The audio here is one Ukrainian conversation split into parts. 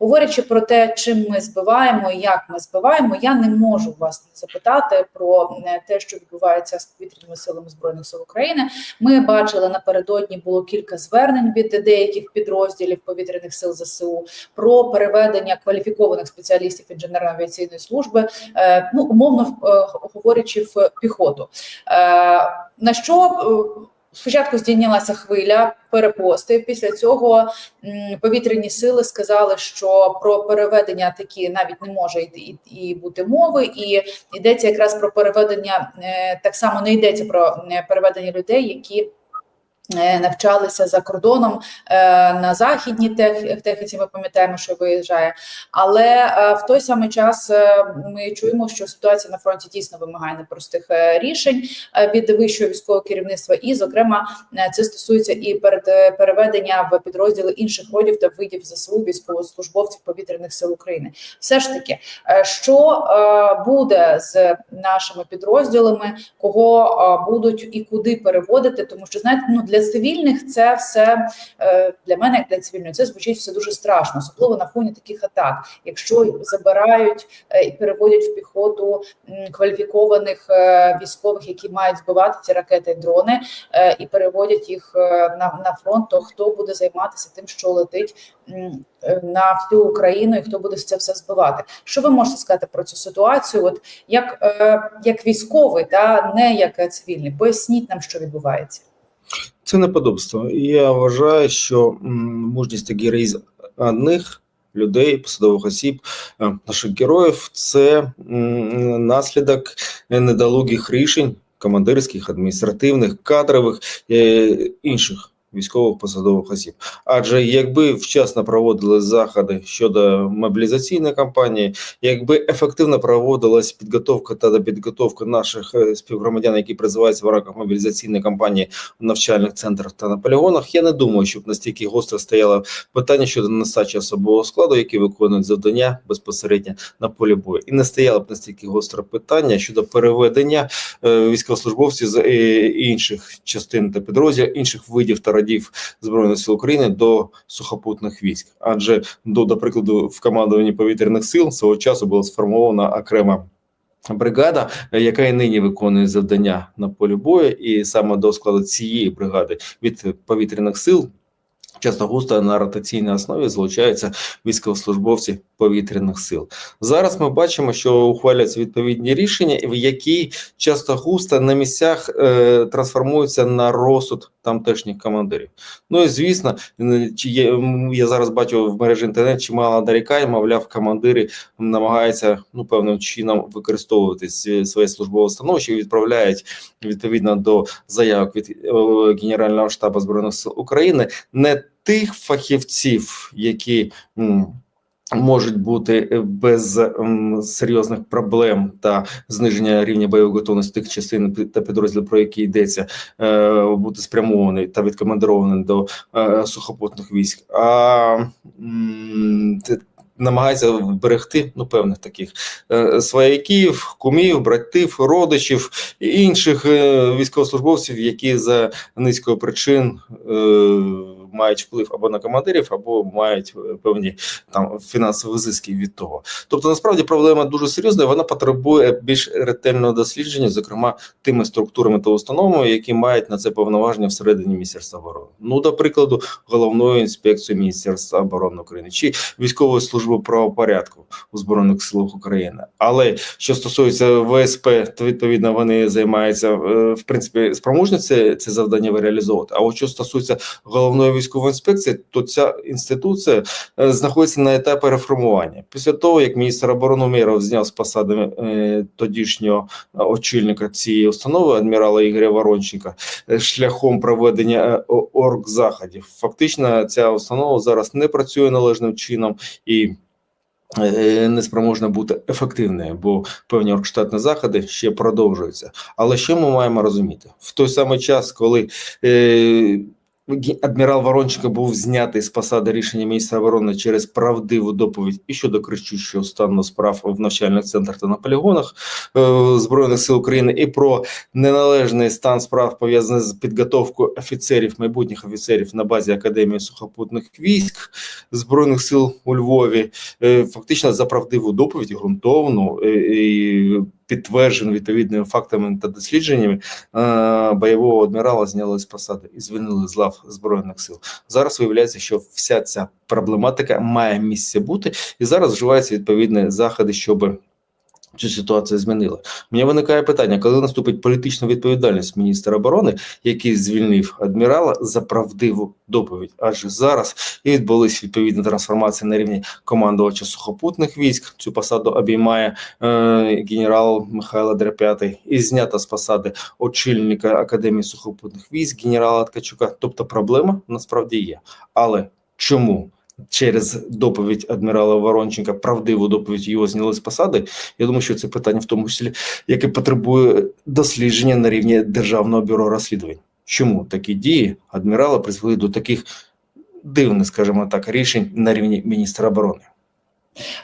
Говорячи про те, чим ми збиваємо і як ми збиваємо, я не можу вас запитати про е, те, що відбувається з повітряними силами збройних сил України. Ми бачили напередодні було кілька звернень від деяких підрозділів повітряних сил ЗСУ про переведення кваліфікованих спеціалістів інженерно-авіаційної служби, е, ну умовно е, говорячи, в піхоту. На що спочатку здійнялася хвиля перепости. Після цього повітряні сили сказали, що про переведення такі навіть не може йти і бути мови, і йдеться якраз про переведення е, так само не йдеться про е, переведення людей, які. Е, Навчалися за кордоном е, на західній тех- техніці. Ми пам'ятаємо, що виїжджає, але е, в той самий час ми чуємо, що ситуація на фронті дійсно вимагає непростих рішень від вищого військового керівництва, і, зокрема, це стосується і перед переведення в підрозділи інших родів та видів ЗСУ військовослужбовців повітряних сил України. Все ж таки, що буде з нашими підрозділами, кого будуть і куди переводити, тому що знаєте, ну для цивільних це все е, для мене, як для цивільної, це звучить все дуже страшно, особливо на фоні таких атак. Якщо забирають е, і переводять в піхоту кваліфікованих е, військових, які мають збивати ці ракети дрони, і переводять їх на, на фронт, то хто буде займатися тим, що летить на всю Україну, і хто буде це все збивати? Що ви можете сказати про цю ситуацію? От як, як військовий, та не як цивільний, поясніть нам, що відбувається. Це неподобство. Я вважаю, що мужність та героїзм одних людей, посадових осіб, е, наших героїв це наслідок недолугих рішень командирських, адміністративних, кадрових е, інших. Військових посадових осіб, адже якби вчасно проводили заходи щодо мобілізаційної кампанії, якби ефективно проводилась підготовка та підготовка наших е, співгромадян, які призиваються в рамках мобілізаційної кампанії в навчальних центрах та на полігонах, я не думаю, щоб настільки гостро стояло питання щодо нестачі особового складу, які виконують завдання безпосередньо на полі бою, і не стояло б настільки гостре питання щодо переведення е, військовослужбовців з е, інших частин та підрозділів, інших видів та родів збройних сил України до сухопутних військ. Адже до, до прикладу, в командуванні повітряних сил свого часу була сформована окрема. Бригада, яка і нині виконує завдання на полі бою, і саме до складу цієї бригади від повітряних сил часто густо на ротаційній основі залучаються військовослужбовці повітряних сил. Зараз ми бачимо, що ухвалюються відповідні рішення, в які часто густо на місцях е, трансформуються на розсуд тамтешніх командирів. Ну і звісно, е, чи є я зараз бачу в мережі інтернет чимало нарікань, мовляв, командири намагаються ну певним чином використовувати своє службове становище і відправляють відповідно до заявок від е, Генерального штабу збройних сил України не тих фахівців, які. Можуть бути е, без серйозних проблем та зниження рівня бойової готовності тих частин та підрозділів, про які йдеться, е, бути спрямований та відкомандирований до е, сухопутних військ, а намагається вберегти ну певних таких свояків, кумів, братів, родичів і інших військовослужбовців, які за низкою причин мають вплив або на командирів, або мають е, певні там фінансові зиски від того. Тобто, насправді проблема дуже серйозна. і Вона потребує більш ретельного дослідження, зокрема тими структурами та установами, які мають на це повноваження всередині Міністерства оборони. Ну, до прикладу, головною інспекцією Міністерства оборони України чи військової служби правопорядку у збройних силах України. Але що стосується ВСП, то відповідно вони займаються е, в принципі спроможні це, це завдання реалізовувати. А от що стосується головної військової інспекції, то ця інституція е, знаходиться на етапі реформування. Після того, як міністр оборони Умєров зняв з посади е, тодішнього очільника цієї установи, адмірала Ігоря Воронченка, е, шляхом проведення е, оргзаходів, фактично ця установа зараз не працює належним чином і. е, Не спроможна бути ефективною, бо певні оргштатні заходи ще продовжуються. Але що ми маємо розуміти в той самий час, коли е, адмірал Воронченко був знятий з посади рішення міністра оборони через правдиву доповідь і щодо кричущого стану справ в навчальних центрах та на полігонах е, збройних сил України, і про неналежний стан справ пов'язаний з підготовкою офіцерів, майбутніх офіцерів на базі Академії сухопутних військ збройних сил у Львові. Е, Фактично за правдиву доповідь ґрунтовну е, підтверджену відповідними фактами та дослідженнями е, бойового адмірала зняли з посади і звільнили з лав збройних сил. Зараз виявляється, що вся ця проблематика має місце бути, і зараз вживаються відповідні заходи, щоб цю ситуацію змінили. Мені виникає питання, коли наступить політична відповідальність міністра оборони, який звільнив адмірала за правдиву доповідь. Адже зараз і відбулись відповідні трансформації на рівні командувача сухопутних військ. Цю посаду обіймає е, генерал Михайло Дрепятий і знята з посади очільника Академії сухопутних військ генерала Ткачука. Тобто проблема насправді є. Але чому? Через доповідь адмірала Воронченка, правдиву доповідь його зняли з посади. Я думаю, що це питання в тому числі, яке потребує дослідження на рівні Державного бюро розслідувань. Чому такі дії адмірала призвели до таких дивних, скажімо так, рішень на рівні міністра оборони?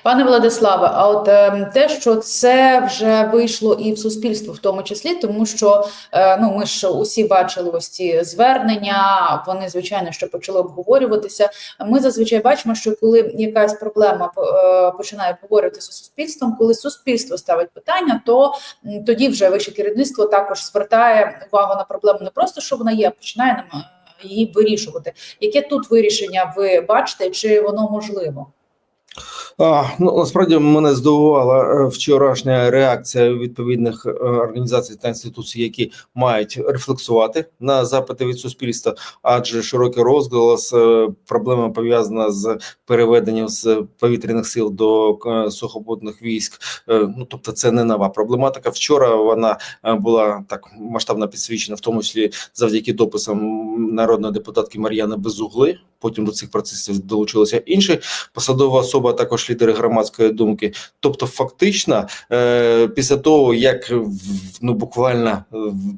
Пане Владиславе, а от е, те, що це вже вийшло і в суспільство, в тому числі, тому що е, ну ми ж усі бачили ось ці звернення. Вони звичайно що почали обговорюватися. Ми зазвичай бачимо, що коли якась проблема е, починає обговорюватися суспільством, коли суспільство ставить питання, то м, тоді вже вище керівництво також звертає увагу на проблему не просто що вона є, а починає нам е, її вирішувати. Яке тут вирішення ви бачите, чи воно можливо? А, ну насправді мене здивувала е, вчорашня реакція відповідних е, організацій та інституцій, які мають рефлексувати на запити від суспільства, адже широкий розголос е, проблема пов'язана з переведенням з повітряних сил до сухопутних військ. Ну тобто, це не нова проблематика. Вчора вона була так масштабно підсвічена, в тому числі завдяки дописам народної депутатки Мар'яни Безугли. Потім до цих процесів долучилися інші посадова особа, а також лідери громадської думки. Тобто, фактично, е, після того як ну буквально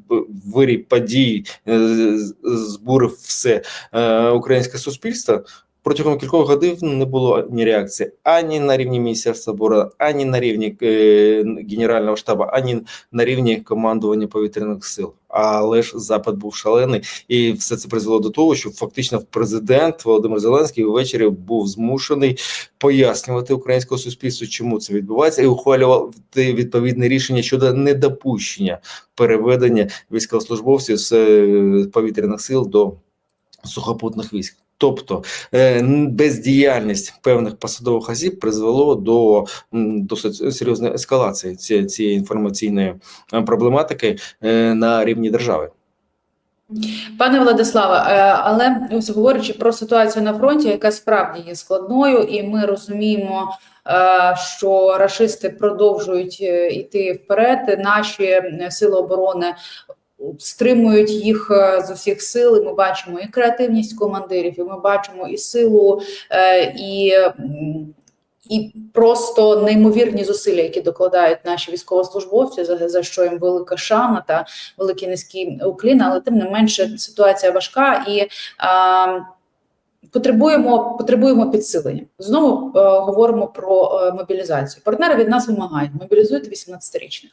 в вирій подій е, збурив все е, українське суспільство. Протягом кількох годин не було ні реакції ані на рівні міністерства оборони, ані на рівні е, генерального штабу, ані на рівні командування повітряних сил. Але ж запит був шалений, і все це призвело до того, що фактично президент Володимир Зеленський ввечері був змушений пояснювати українському суспільству, чому це відбувається, і ухвалювати відповідне рішення щодо недопущення переведення військовослужбовців з е, повітряних сил до сухопутних військ. Тобто е, бездіяльність певних посадових осіб призвело до досить серйозної ескалації цієї, інформаційної е, проблематики е, на рівні держави. Пане Владиславе, але ось говорячи про ситуацію на фронті, яка справді є складною, і ми розуміємо, що рашисти продовжують йти вперед. Наші сили оборони стримують їх е, з усіх сил. І Ми бачимо і креативність командирів, і ми бачимо і силу, е, і. І просто неймовірні зусилля, які докладають наші військовослужбовці, за, за що їм велика шана та великий низький уклін, але тим не менше ситуація важка і а, потребуємо, потребуємо підсилення. Знову е, говоримо про е, мобілізацію. Партнери від нас вимагають мобілізуйте 18-річних.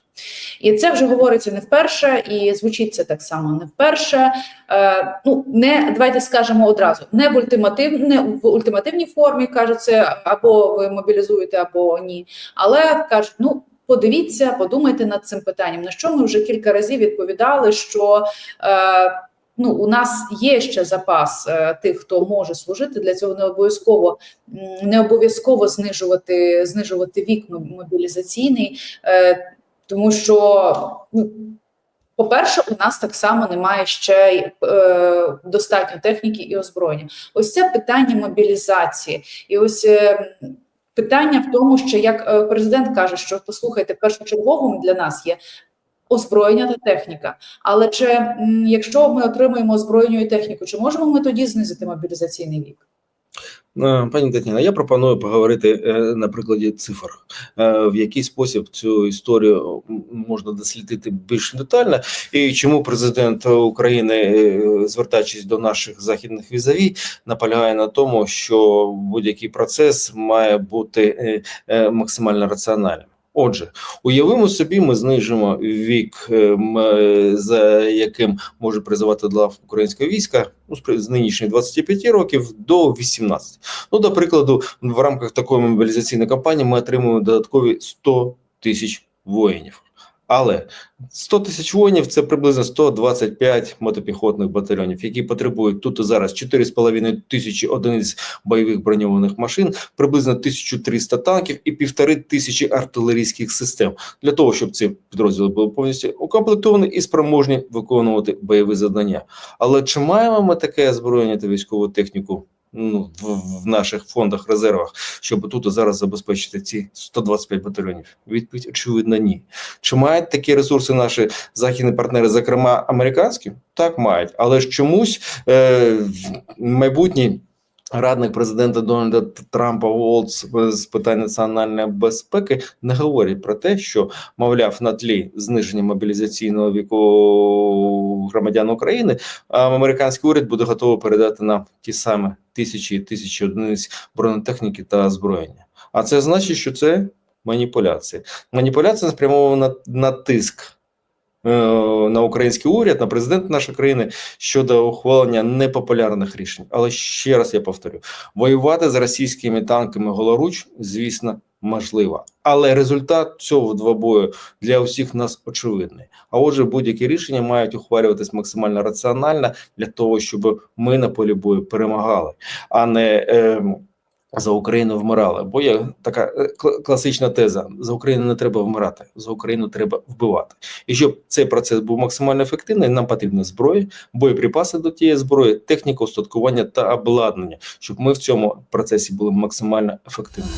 І це вже говориться не вперше, і звучить це так само не вперше. Е, ну не давайте скажемо одразу, не в ультиматив, не в ультимативній формі кажуть це або ви мобілізуєте, або ні. Але кажуть, ну. Подивіться, подумайте над цим питанням. На що ми вже кілька разів відповідали, що е, ну у нас є ще запас е, тих, хто може служити. Для цього не обов'язково не обов'язково знижувати знижувати вік мобілізаційний, е, тому що ну. По-перше, у нас так само немає ще й, е, достатньо техніки і озброєння. Ось це питання мобілізації, і ось е, питання в тому, що як е, президент каже, що послухайте, першочерговим для нас є озброєння та техніка. Але чи якщо ми отримуємо озброєння і техніку, чи можемо ми тоді знизити мобілізаційний вік? Е, Пані Тетяна, я пропоную поговорити е, на прикладі цифр, Е, в який спосіб цю історію можна дослідити більш детально, і чому президент України, звертаючись до наших західних візаві, наполягає на тому, що будь-який процес має бути максимально раціональним. Отже, уявимо собі, ми знижимо вік, е, е, за яким може призивати до лав українського війська ну, з нинішніх 25 років до 18. Ну, до прикладу, в рамках такої мобілізаційної кампанії ми отримуємо додаткові 100 тисяч воїнів. Але 100 тисяч воїнів це приблизно 125 мотопіхотних батальйонів, які потребують тут і зараз 4,5 тисячі одиниць бойових броньованих машин, приблизно 1300 танків і півтори тисячі артилерійських систем для того, щоб ці підрозділи були повністю укомплектовані і спроможні виконувати бойові завдання. Але чи маємо ми таке озброєння та військову техніку? Ну, в, в наших фондах, резервах, щоб тут і зараз забезпечити ці 125 батальйонів? Відповідь очевидно, ні. Чи мають такі ресурси наші західні партнери, зокрема американські? Так мають, але ж чомусь е, майбутній радник президента Дональда Трампа Волц з питань національної безпеки не говорить про те, що мовляв на тлі зниження мобілізаційного віку громадян України, американський уряд буде готовий передати нам ті самі тисячі і тисячі одиниць бронетехніки та озброєння. А це значить, що це маніпуляція. Маніпуляція спрямована на, тиск на український уряд, на президента нашої країни щодо ухвалення непопулярних рішень. Але ще раз я повторю: воювати з російськими танками голоруч, звісно, можливо. Але результат цього двобою для усіх нас очевидний. А отже, будь-які рішення мають ухвалюватись максимально раціонально для того, щоб ми на полі бою перемагали, а не. Е, за Україну вмирали, бо є така е, класична теза: за Україну не треба вмирати, за Україну треба вбивати. І щоб цей процес був максимально ефективний, нам потрібна зброя, боєприпаси до тієї зброї, техніка устаткування та обладнання, щоб ми в цьому процесі були максимально ефективними.